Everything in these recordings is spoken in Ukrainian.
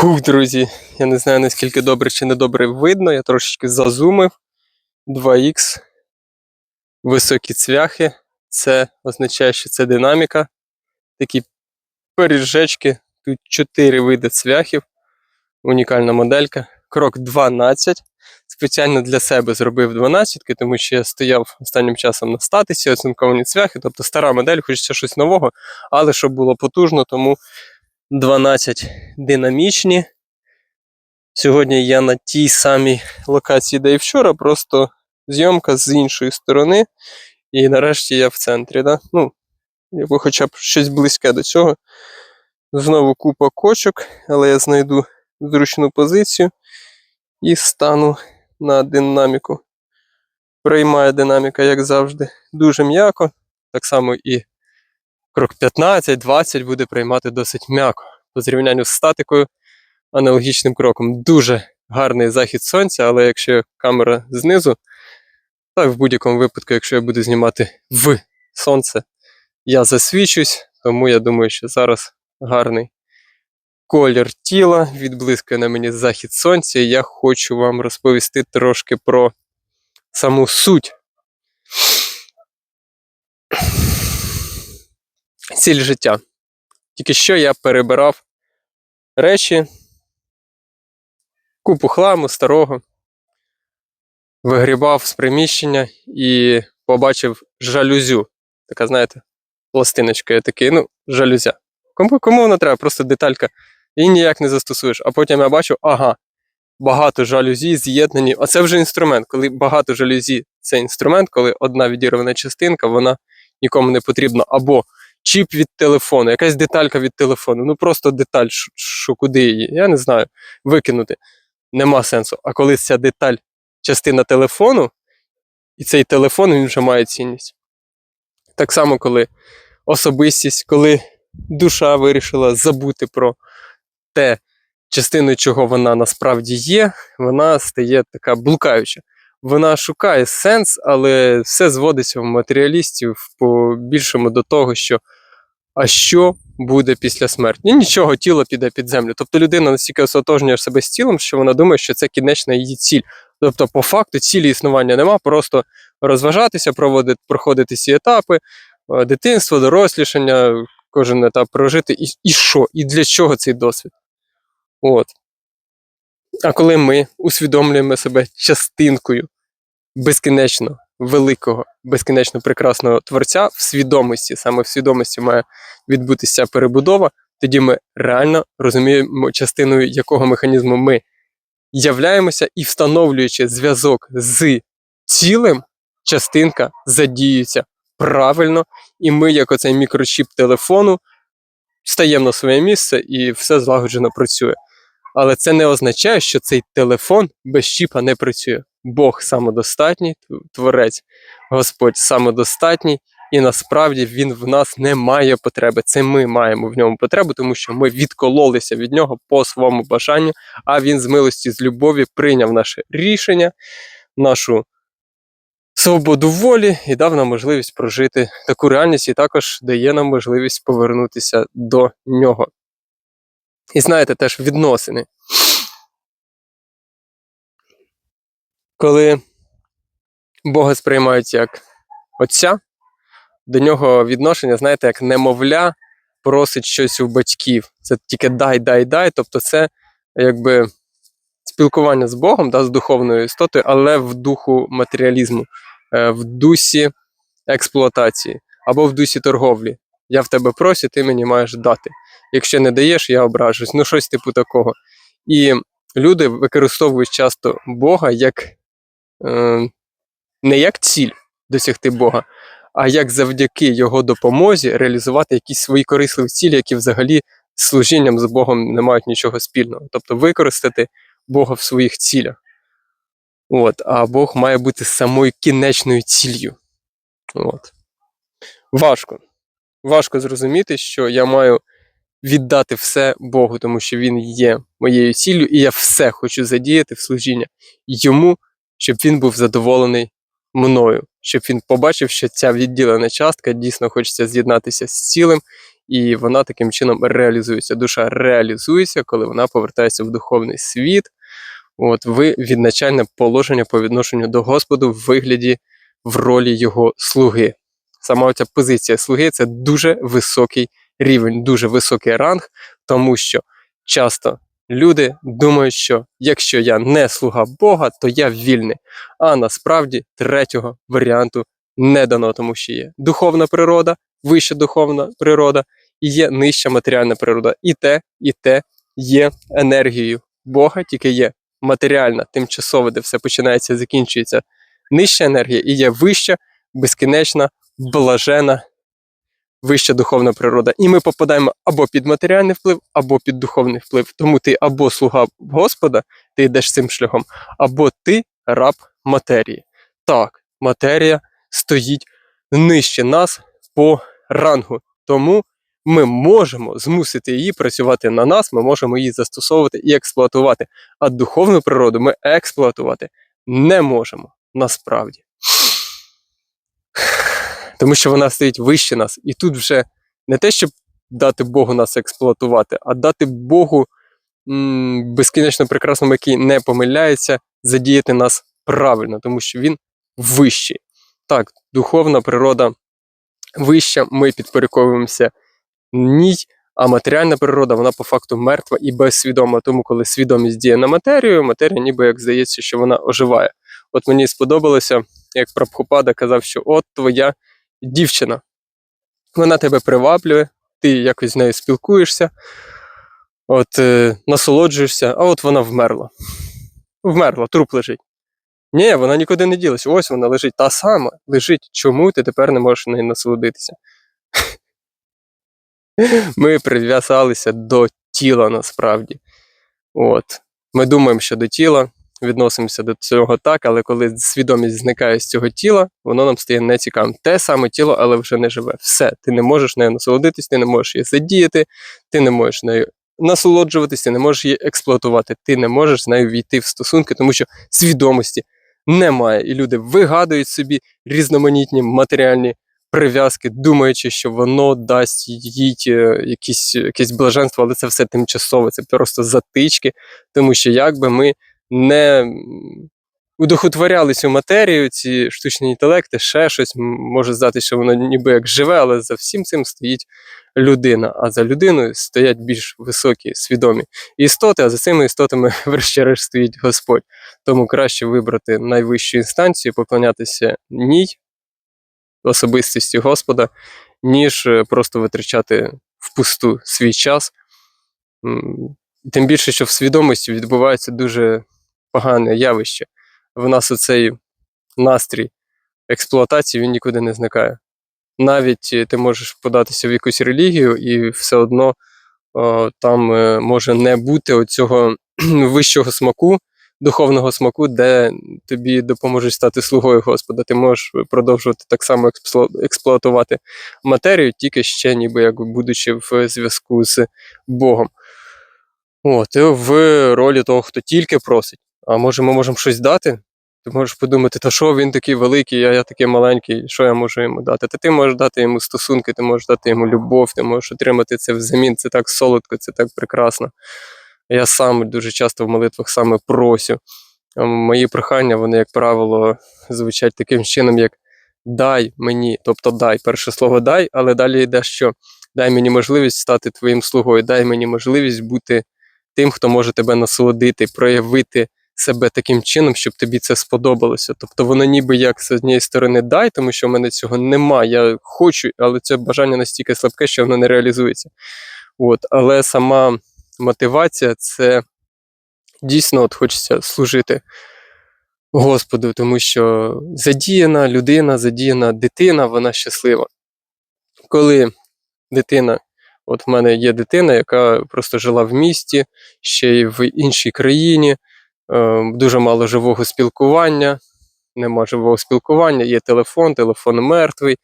Хух, друзі, я не знаю наскільки добре чи не добре видно. Я трошечки зазумив. 2х. Високі цвяхи. Це означає, що це динаміка. Такі пиріжечки. Тут 4 види цвяхів. Унікальна моделька. Крок 12. Спеціально для себе зробив 12, тому що я стояв останнім часом на статисі, оцинковані цвяхи, тобто стара модель, хочеться щось нового, але щоб було потужно, тому 12 динамічні. Сьогодні я на тій самій локації, де і вчора, просто зйомка з іншої сторони. І нарешті я в центрі. Да? Ну, якби хоча б щось близьке до цього. Знову купа кочок, але я знайду зручну позицію і стану на динаміку. Приймає динаміка, як завжди, дуже м'яко. Так само і крок 15-20 буде приймати досить м'яко. По зрівнянню з статикою, аналогічним кроком. Дуже гарний захід сонця, але якщо камера знизу, так в будь-якому випадку, якщо я буду знімати в сонце, я засвічусь, тому я думаю, що зараз гарний колір тіла, відблискує на мені захід сонця, і я хочу вам розповісти трошки про саму суть. Ціль життя. Тільки що я перебирав речі, купу хламу старого, вигрібав з приміщення і побачив жалюзю. Така, знаєте, пластиночка я такий, ну, жалюзя. Кому, кому вона треба? Просто деталька. І ніяк не застосуєш. А потім я бачу, ага, багато жалюзі з'єднані. А це вже інструмент. Коли багато жалюзі це інструмент, коли одна відірвана частинка, вона нікому не потрібна. Або чіп від телефону, якась деталька від телефону. Ну просто деталь, що, куди її, я не знаю, викинути. Нема сенсу. А коли ця деталь частина телефону, і цей телефон він вже має цінність. Так само, коли особистість, коли душа вирішила забути про те, частиною чого вона насправді є, вона стає така блукаюча. Вона шукає сенс, але все зводиться в матеріалістів по більшому до того, що а що буде після смерті? І нічого, тіло піде під землю. Тобто людина настільки осотожнює себе з тілом, що вона думає, що це кінечна її ціль. Тобто, по факту, цілі існування нема, просто розважатися, проводити, проходити ці етапи, е, дитинство, дорослішання, кожен етап прожити. І, і що? І для чого цей досвід? От. А коли ми усвідомлюємо себе частинкою безкінечно великого, безкінечно прекрасного творця в свідомості, саме в свідомості має відбутися перебудова, тоді ми реально розуміємо, частиною якого механізму ми являємося, і встановлюючи зв'язок з цілим, частинка задіюється правильно, і ми, як оцей мікрочіп телефону, стаємо на своє місце і все злагоджено працює. Але це не означає, що цей телефон без чіпа не працює. Бог самодостатній, творець, Господь самодостатній, і насправді він в нас не має потреби. Це ми маємо в ньому потребу, тому що ми відкололися від нього по своєму бажанню, а він з милості, з любові прийняв наше рішення, нашу свободу волі і дав нам можливість прожити таку реальність, і також дає нам можливість повернутися до нього. І знаєте, теж відносини. Коли Бога сприймають як Отця, до нього відношення, знаєте, як немовля просить щось у батьків. Це тільки дай, дай, дай. Тобто, це якби спілкування з Богом, да, з духовною істотою, але в духу матеріалізму, е, в дусі експлуатації або в дусі торговлі. Я в тебе просю, ти мені маєш дати. Якщо не даєш, я ображусь. Ну, щось типу такого. І люди використовують часто Бога як не як ціль досягти Бога, а як завдяки його допомозі реалізувати якісь свої корисливі цілі, які взагалі служінням з Богом не мають нічого спільного. Тобто використати Бога в своїх цілях. От, А Бог має бути самою кінечною ціллю. От. Важко. Важко зрозуміти, що я маю віддати все Богу, тому що Він є моєю ціллю, і я все хочу задіяти в служіння йому, щоб він був задоволений мною, щоб він побачив, що ця відділена частка дійсно хочеться з'єднатися з цілим і вона таким чином реалізується. Душа реалізується, коли вона повертається в духовний світ. От ви відначальне положення по відношенню до Господу в вигляді в ролі його слуги. Сама ця позиція слуги це дуже високий рівень, дуже високий ранг, тому що часто люди думають, що якщо я не слуга Бога, то я вільний. А насправді третього варіанту не дано, тому що є духовна природа, вища духовна природа і є нижча матеріальна природа. І те, і те є енергією Бога, тільки є матеріальна, тимчасова, де все починається закінчується. Нижча енергія і є вища, безкінечна, блажена, вища духовна природа. І ми попадаємо або під матеріальний вплив, або під духовний вплив. Тому ти або слуга Господа, ти йдеш цим шляхом, або ти раб матерії. Так, матерія стоїть нижче нас по рангу. Тому ми можемо змусити її працювати на нас, ми можемо її застосовувати і експлуатувати. А духовну природу ми експлуатувати не можемо насправді. Тому що вона стоїть вище нас. І тут вже не те, щоб дати Богу нас експлуатувати, а дати Богу м, безкінечно прекрасному, який не помиляється, задіяти нас правильно, тому що він вищий. Так, духовна природа вища, ми підпорядковуємося ній, а матеріальна природа, вона по факту мертва і безсвідома. Тому, коли свідомість діє на матерію, матерія ніби як здається, що вона оживає. От мені сподобалося, як Прабхупада казав, що от твоя дівчина, вона тебе приваблює, ти якось з нею спілкуєшся, от е, насолоджуєшся, а от вона вмерла. Вмерла, труп лежить. Ні, вона нікуди не ділася. Ось вона лежить та сама, лежить. Чому ти тепер не можеш нею насолодитися? Ми прив'язалися до тіла насправді. От. Ми думаємо, що до тіла, відносимося до цього так, але коли свідомість зникає з цього тіла, воно нам стає нецікавим. Те саме тіло, але вже не живе. Все, ти не можеш нею насолодитись, ти не можеш її задіяти, ти не можеш нею насолоджуватись, ти не можеш її експлуатувати, ти не можеш з нею війти в стосунки, тому що свідомості немає. І люди вигадують собі різноманітні матеріальні прив'язки, думаючи, що воно дасть їй е, якісь, якесь блаженство, але це все тимчасове, це просто затички, тому що якби ми не удохотворяли цю матерію, ці штучні інтелекти, ще щось може здатися, що воно ніби як живе, але за всім цим стоїть людина. А за людиною стоять більш високі, свідомі істоти, а за цими істотами, врешті-решт, стоїть Господь. Тому краще вибрати найвищу інстанцію, поклонятися ній, особистості Господа, ніж е, просто витрачати впусту свій час. Тим більше, що в свідомості відбувається дуже погане явище. В нас оцей настрій експлуатації він нікуди не зникає. Навіть е, ти можеш податися в якусь релігію, і все одно о, там е, може не бути оцього вищого смаку, духовного смаку, де тобі допоможуть стати слугою Господа. Ти можеш продовжувати так само експлуатувати матерію, тільки ще ніби як будучи в зв'язку з Богом. І в ролі того, хто тільки просить. А може, ми можемо щось дати? Ти можеш подумати, та що він такий великий, а я такий маленький, що я можу йому дати? Та ти можеш дати йому стосунки, ти можеш дати йому любов, ти можеш отримати це взамін. Це так солодко, це так прекрасно. Я сам дуже часто в молитвах саме просю. Мої прохання, вони, як правило, звучать таким чином, як дай мені, тобто дай, перше слово дай, але далі йде що? Дай мені можливість стати твоїм слугою, дай мені можливість бути тим, хто може тебе насолодити, проявити себе таким чином, щоб тобі це сподобалося. Тобто воно ніби як з однієї сторони дай, тому що в мене цього нема. Я хочу, але це бажання настільки слабке, що воно не реалізується. От, але сама мотивація це дійсно от хочеться служити Господу, тому що задіяна людина, задіяна дитина, вона щаслива. Коли дитина, от в мене є дитина, яка просто жила в місті, ще й в іншій країні, дуже мало живого спілкування, нема живого спілкування, є телефон, телефон мертвий.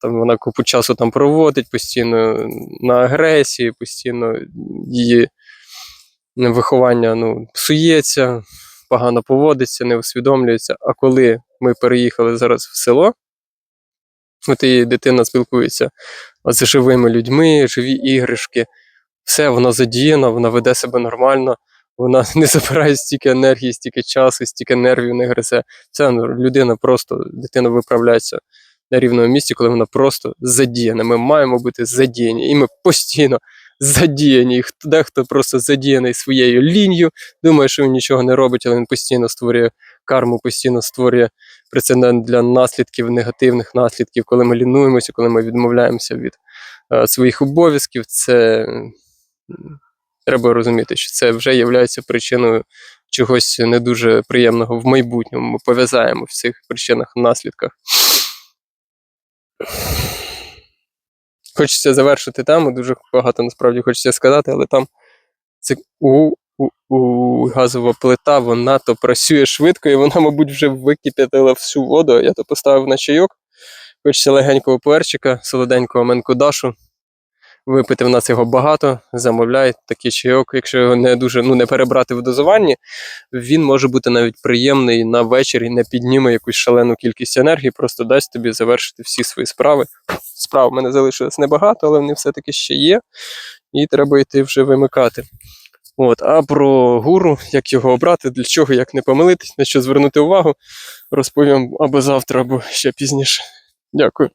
Там вона купу часу там проводить, постійно на агресії, постійно її виховання ну, псується, погано поводиться, не усвідомлюється. А коли ми переїхали зараз в село, От і дитина спілкується з живими людьми, живі іграшки. Все, воно задіяно, вона веде себе нормально, вона не забирає стільки енергії, стільки часу, стільки нервів не гризе. Це людина просто, дитина виправляється на рівному місці, коли вона просто задіяна. Ми маємо бути задіяні, і ми постійно задіяні. І Дехто просто задіяний своєю лінією, думає, що він нічого не робить, але він постійно створює карму, постійно створює прецедент для наслідків, негативних наслідків, коли ми лінуємося, коли ми відмовляємося від е, своїх обов'язків. Це треба розуміти, що це вже є причиною чогось не дуже приємного в майбутньому. Ми пов'язаємо в цих причинах наслідках. Хочеться завершити тему, дуже багато насправді хочеться сказати, але там це у, у, у газова плита, вона то працює швидко, і вона, мабуть, вже викип'ятила всю воду. Я то поставив на чайок. Хочеться легенького перчика, солоденького менкудашу. Випити в нас його багато, замовляй такий чайок. Якщо його не дуже ну, не перебрати в дозуванні, він може бути навіть приємний на вечір і не підніме якусь шалену кількість енергії, просто дасть тобі завершити всі свої справи. Справ в мене залишилось небагато, але вони все-таки ще є, і треба йти вже вимикати. От, а про гуру, як його обрати, для чого, як не помилитись, на що звернути увагу, розповім або завтра, або ще пізніше. Дякую.